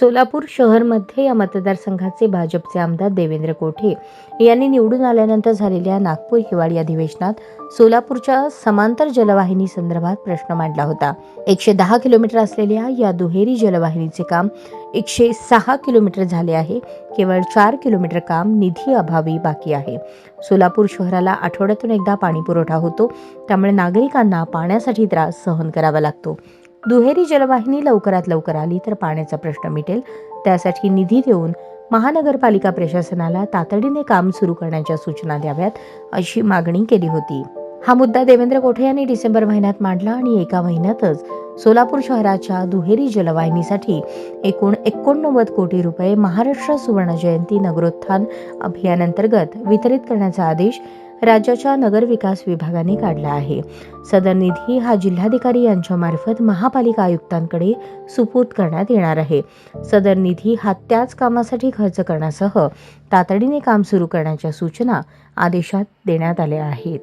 सोलापूर शहरमध्ये या मतदारसंघाचे भाजपचे आमदार देवेंद्र कोठे यांनी निवडून आल्यानंतर झालेल्या नागपूर हिवाळी अधिवेशनात सोलापूरच्या समांतर जलवाहिनी संदर्भात प्रश्न मांडला होता. एकशे दहा किलोमीटर असलेल्या या दुहेरी जलवाहिनीचे काम एकशे सहा किलोमीटर झाले आहे. केवळ चार किलोमीटर काम निधी अभावी बाकी आहे. सोलापूर शहराला आठवड्यातून एकदा पाणी पुरवठा होतो. त्यामुळे नागरिकांना पाण्यासाठी त्रास सहन करावा लागतो. दुहेरी जलवाहिनी लवकरात लवकर आली तर पाण्याचा प्रश्न मिटेल. त्यासाठी निधी देऊन महानगरपालिका प्रशासनाला तातडीने काम सुरू करण्याच्या सूचना द्याव्यात अशी मागणी केली होती. हा मुद्दा देवेंद्र कोठे यांनी डिसेंबर महिन्यात मांडला आणि एका महिन्यातच सोलापूर शहराच्या दुहेरी जलवाहिनीसाठी एकूण एकोणनव्वद कोटी रुपये महाराष्ट्र सुवर्ण जयंती नगरोत्थान अभियानांतर्गत वितरित करण्याचा आदेश राज्याच्या नगरविकास विभागाने काढला आहे. सदर निधी हा जिल्हाधिकारी यांच्यामार्फत महापालिका आयुक्तांकडे सुपूर्द करण्यात येणार आहे. सदर निधी हा त्याच कामासाठी खर्च करण्यासह तातडीने काम सुरू करण्याच्या सूचना आदेशात देण्यात आल्या आहेत.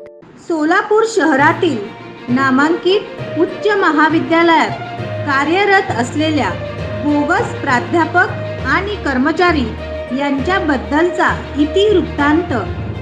सोलापूर शहरातील नामांकित उच्च महाविद्यालयात कार्यरत असलेल्या बोगस प्राध्यापक आणि कर्मचारी यांच्याबद्दलचा इतिवृत्तांत